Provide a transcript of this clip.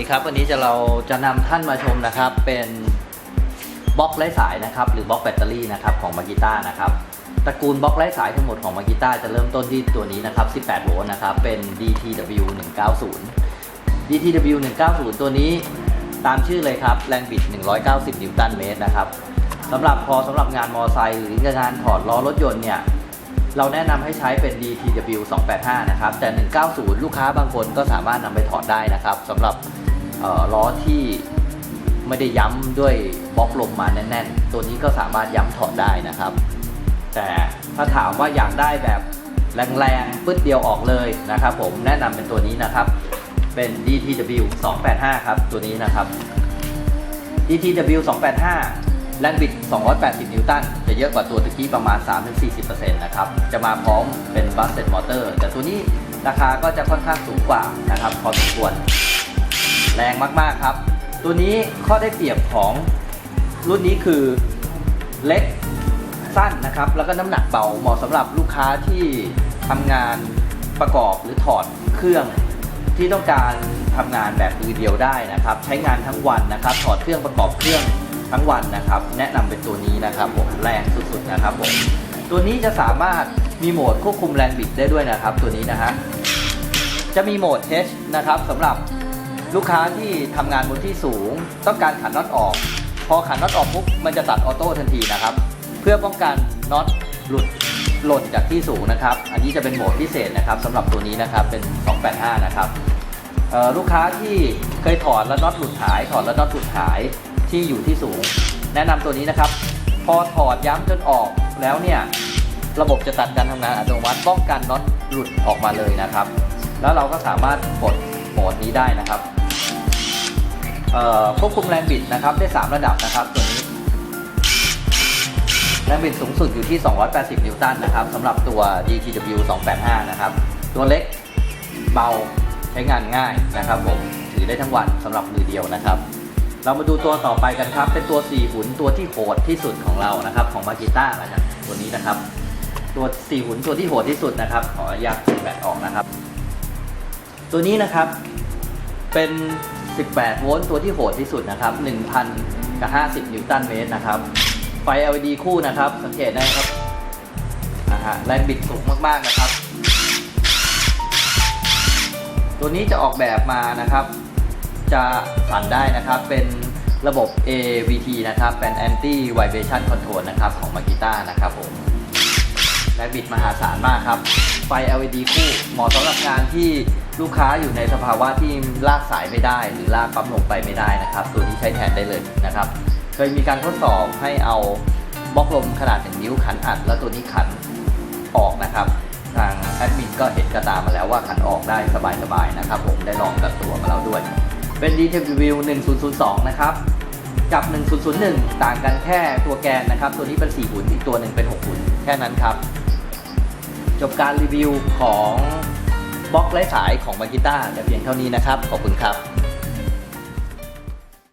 ดีครับ วันนี้จะเราจะนำท่านมาชมนะครับ เป็นบล็อกไร้สายนะครับ หรือบล็อกแบตเตอรี่นะครับของมากิต้านะครับตระกูลบล็อกไร้สายทั้งหมดของมากิต้าจะเริ่มต้นที่ตัวนี้นะครับ 18 โวลต์นะครับ เป็น DTW 190 DTW 190 ตัวนี้ตามชื่อเลยครับ แรงบิด 190 นิวตันเมตรนะครับสำหรับพอสำหรับงานมอไซค์หรืองานถอดล้อรถยนต์เนี่ยเราแนะนำให้ใช้เป็น DTW 285 นะครับ แต่ 190 ลูกค้าบางคนก็สามารถนำไปถอดได้นะครับสำหรับ ล้อที่ไม่ได้ย้ำด้วยบล็อกลมมาแน่น ๆ ตัวนี้ก็สามารถย้ำถอดได้นะครับ แต่ถ้าถามว่าอยากได้แบบแรงๆปึ๊ดเดียวออกเลยนะครับ ผมแนะนำเป็นตัวนี้นะครับ เป็น DTW 285 ครับตัวนี้นะครับ DTW 285แรงบิด 280 นิวตัน จะเยอะกว่าตัวตะกี้ประมาณ 3-40%นะครับ จะมาพร้อมเป็นบัสเซ็ตมอเตอร์ แต่ตัวนี้ราคาก็จะค่อนข้างสูงกว่านะครับพอสมควร แรงมากๆครับ ตัวนี้ข้อได้เปรียบของรุ่นนี้คือเล็กสั้นนะครับ แล้วก็น้ำหนักเบาเหมาะสำหรับลูกค้าที่ทำงานประกอบหรือถอดเครื่องที่ต้องการทำงานแบบมือเดียวได้นะครับ ใช้งานทั้งวันนะครับ ถอดเครื่องประกอบเครื่องทั้งวันนะครับ แนะนำเป็นตัวนี้นะครับผมแรงสุดๆนะครับผมตัวนี้จะสามารถมีโหมดควบคุมแรงบิดได้ด้วยนะครับ ตัวนี้นะฮะจะมีโหมด H นะครับสำหรับ ลูกค้าที่ทำงานบนที่สูง ต้องการขันน็อตออก พอขันน็อตออกปุ๊บมันจะตัดออโต้ทันทีนะครับ เพื่อป้องกันน็อตหลุดหล่นจากที่สูงนะครับ อันนี้จะเป็นโหมดพิเศษนะครับสำหรับตัวนี้นะครับเป็น 285 นะครับเอ่อลูกค้าที่เคยถอดแล้วน็อตหลุดหาย ถอดแล้วน็อตหลุดหายที่อยู่ที่สูง แนะนำตัวนี้นะครับ พอถอดย้ำจนออกแล้วเนี่ย ระบบจะตัดการทำงานอัตโนมัติป้องกันน็อตหลุดออกมาเลยนะครับ แล้วเราก็สามารถกด โหมดนี้ได้นะครับควบคุมแรงบิดนะครับได้ 3 ระดับนะครับตัวนี้แรงบิดสูงสุดอยู่ที่ 280 นิวตันนะครับสำหรับตัว DTW 285 นะครับ ตัวเล็กเบาใช้งานง่ายนะครับผมถือได้ทั้งวันสำหรับมือเดียวนะครับ เรามาดูตัวต่อไปกันครับ เป็นตัว 4 หุ่นตัวที่โหดที่สุดของเรานะครับ ของมากิต้านะครับตัวนี้นะครับ ตัว 4 หุ่นตัวที่โหดที่สุดนะครับ ขออนุญาตแบตออกนะครับ ตัวนี้นะครับเป็น 18 โวลต์ตัวที่โหดที่สุดนะครับ 1,000 กับ 50 นิวตันเมตรนะครับ ไฟ LED คู่นะครับ สังเกตได้ครับนะฮะแรงบิดสูงมากๆนะครับ ตัวนี้จะออกแบบมานะครับ จะสั่นได้นะครับเป็นระบบ AVT นะครับเป็น Anti Vibration Control นะครับของ Makita นะครับผม แรงบิดมหาศาลมากครับ ไฟ LED คู่เหมาะสำหรับงานที่ลูกค้าอยู่ในสภาวะที่ลากสายไม่ได้ หรือลากปั๊มลงไปไม่ได้นะครับ ตัวนี้ใช้แทนได้เลยนะครับ เคยมีการทดสอบให้เอาบล็อกลมขนาด1นิ้วขันอัด แล้วตัวนี้ขันออกนะครับทางแอดมินก็เห็นกระตามาแล้วว่าขันออกได้สบายๆนะครับ ผมได้ลองกับตัวมาแล้วด้วย เป็น DTW 1002 นะครับ กับ 1001 ต่างกันแค่ตัวแกนนะครับ ตัวนี้เป็น4หุ่นอีกตัวหนึ่งเป็น6หุ่นแค่นั้นครับ จบการรีวิวของบล็อกไร้สายของมากิต้าแต่เพียงเท่านี้นะครับ ขอบคุณครับ